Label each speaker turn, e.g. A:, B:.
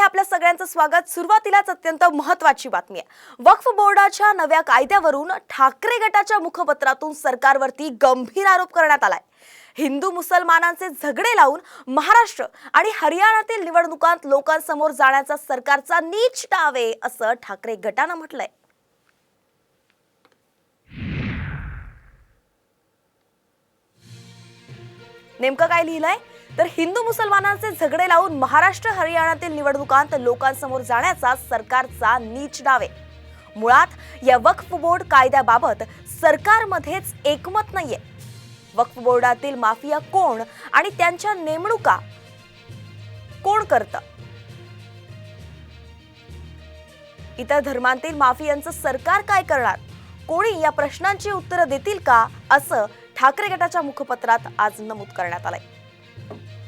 A: मध्ये आपल्या सगळ्यांचं स्वागत. सुरुवातीलाच अत्यंत महत्वाची बातमी आहे. वक्फ बोर्डाच्या नव्या कायद्यावरून ठाकरे गटाच्या मुखपत्रातून सरकारवरती गंभीर आरोप करण्यात आलाय. हिंदू मुसलमानांचे झगडे लावून महाराष्ट्र आणि हरियाणातील निवडणुकांत लोकांसमोर जाण्याचा सरकारचा नीच डाव आहे असं ठाकरे गटानं म्हटलंय. नेमकं काय लिहिलंय? तर हिंदू मुसलमानांचे झगडे लावून महाराष्ट्र हरियाणातील निवडणुकांत लोकांसमोर जाण्याचा सरकारचा नीच डावे. मुळात या वक्फ बोर्ड कायद्याबाबत सरकारमध्येच एकमत नाहीये. वक्फ बोर्डातील माफिया कोण आणि त्यांच्या नेमणुका कोण करतं? इतर धर्मांतील माफियांचं सरकार काय करणार? कोणी या प्रश्नांची उत्तरं देतील का? असं ठाकरे गटाच्या मुखपत्रात आज नमूद करण्यात आलंय. Thank you.